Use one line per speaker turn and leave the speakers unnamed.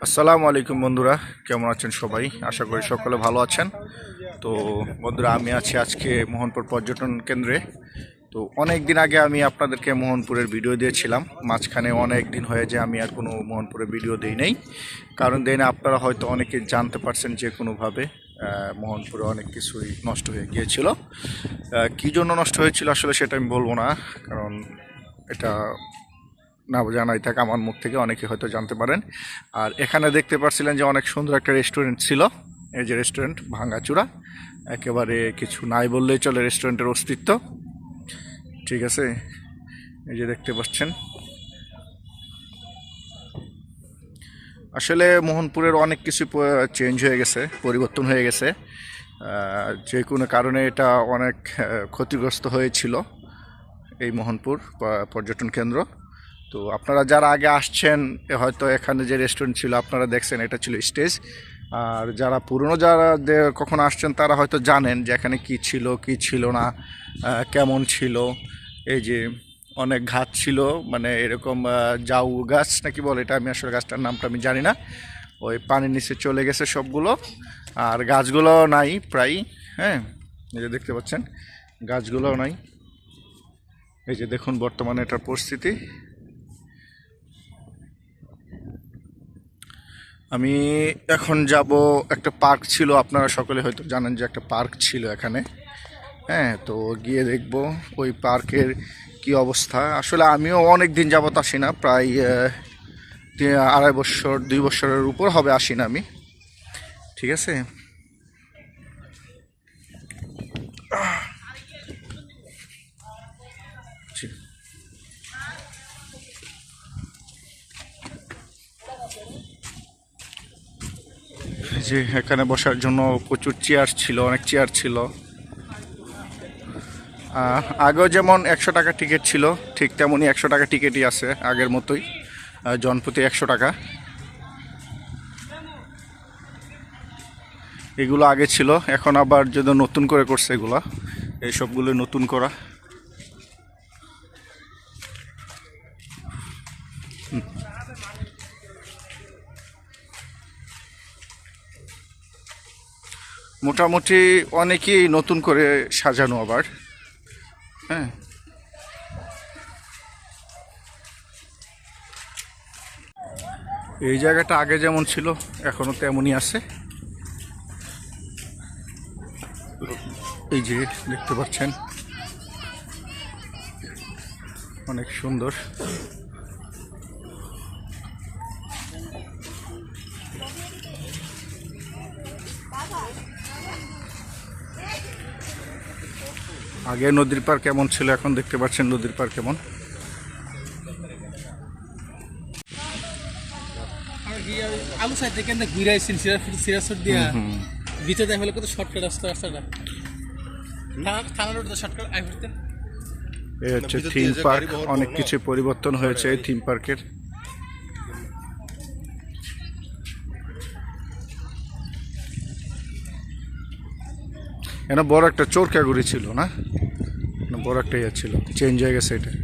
আসসালামু আলাইকুম বন্ধুরা, কেমন আছেন সবাই? আশা করি সকলে ভালো আছেন। তো বন্ধুরা, আমি আছি আজকে মোহনপুর পর্যটন কেন্দ্রে। তো অনেক দিন আগে আমি আপনাদেরকে মোহনপুরের ভিডিও দিয়েছিলাম। মাঝখানে অনেক দিন হয়ে যে আমি আর কোনো মোহনপুরের ভিডিও দিই নাই। কারণ দেই না, আপনারা হয়তো অনেকে জানতে পারছেন যে কোনোভাবে মোহনপুরে অনেক কিছুই নষ্ট হয়ে গিয়েছিল। কী জন্য নষ্ট হয়েছিল আসলে সেটা আমি বলব না, কারণ এটা না জানাই থাকে আমার মুখ থেকে অনেকে হয়তো জানতে পারেন। আর এখানে দেখতে পাচ্ছিলেন যে অনেক সুন্দর একটা রেস্টুরেন্ট ছিল। এই যে রেস্টুরেন্ট, ভাঙ্গাচূড়া। একেবারে কিছু নাই বললেই চলে রেস্টুরেন্টের অস্তিত্ব। ঠিক আছে? এই যে দেখতে পাচ্ছেন। আসলে মোহনপুরের অনেক কিছু চেঞ্জ হয়ে গেছে, পরিবর্তন হয়ে গেছে। যে কোনো কারণে এটা অনেক ক্ষতিগ্রস্ত হয়েছিল এই মোহনপুর পর্যটন কেন্দ্র। তো আপনারা যারা আগে আসছেন হয়তো এখানে যে রেস্টুরেন্ট ছিল, আপনারা দেখছেন এটা ছিল স্টেজ আর যারা পুরনো যারা কখনো আসছেন, তারা হয়তো জানেন যে এখানে কি ছিল কি ছিল না কেমন ছিল। এই যে অনেক ঘাত ছিল মানে এরকম জাউ গাছ নাকি বলে এটা? আমি আসলে গাছটার নামটা আমি জানি না। ওই পানির নিচে চলে গেছে সবগুলো। আর গাছগুলো নাই প্রায় হ্যাঁ? এই যে দেখতে পাচ্ছেন গাছগুলোও নাই। এই যে দেখুন বর্তমানে এটার পরিস্থিতি। আমি এখন যাব, একটা পার্ক ছিল, আপনারা সকলে হয়তো জানেন যে একটা পার্ক ছিল এখানে। হ্যাঁ তো গিয়ে দেখব ওই পার্কের কি অবস্থা। আসলে আমিও অনেক দিন যাবত আসি না, প্রায় আড়াই বছর, দুই বছরের উপর হবে আসি না আমি। ঠিক আছে। যে এখানে বসার জন্য প্রচুর চেয়ার ছিল, অনেক চেয়ার ছিল। আগেও যেমন একশো টাকা টিকিট ছিল, ঠিক তেমনই একশো টাকা টিকিটই আছে আগের মতোই। জনপ্রতি একশো টাকা। এগুলো আগে ছিল, এখন আবার যদি নতুন করে করছে এগুলো এই সবগুলো নতুন করা। মোটামুটি অনেকেই নতুন করে সাজানো আবার। হ্যাঁ। এই জায়গাটা আগে যেমন ছিল, এখনও তেমনই আছে। এই যে দেখতে পাচ্ছেন, অনেক সুন্দর। আগে নদীর পার কেমন ছিল এখন দেখতে পাচ্ছেন নদীর পার কেমন।
আলু সাইড থেকে দিয়া? ভিতরে দেখা হলে কত শর্টকাট রাস্তা রাস্তাটা। থানা- থানা রোড শর্টকাট আই
এই হচ্ছে থিম পার্ক অনেক কিছু পরিবর্তন হয়েছে এই থিম পার্কের এখানে বড় একটা চোর চোরকাগুড়ি ছিল, না? বড় একটা ইয়ে ছিল চেঞ্জ হয়ে গেছে এটা।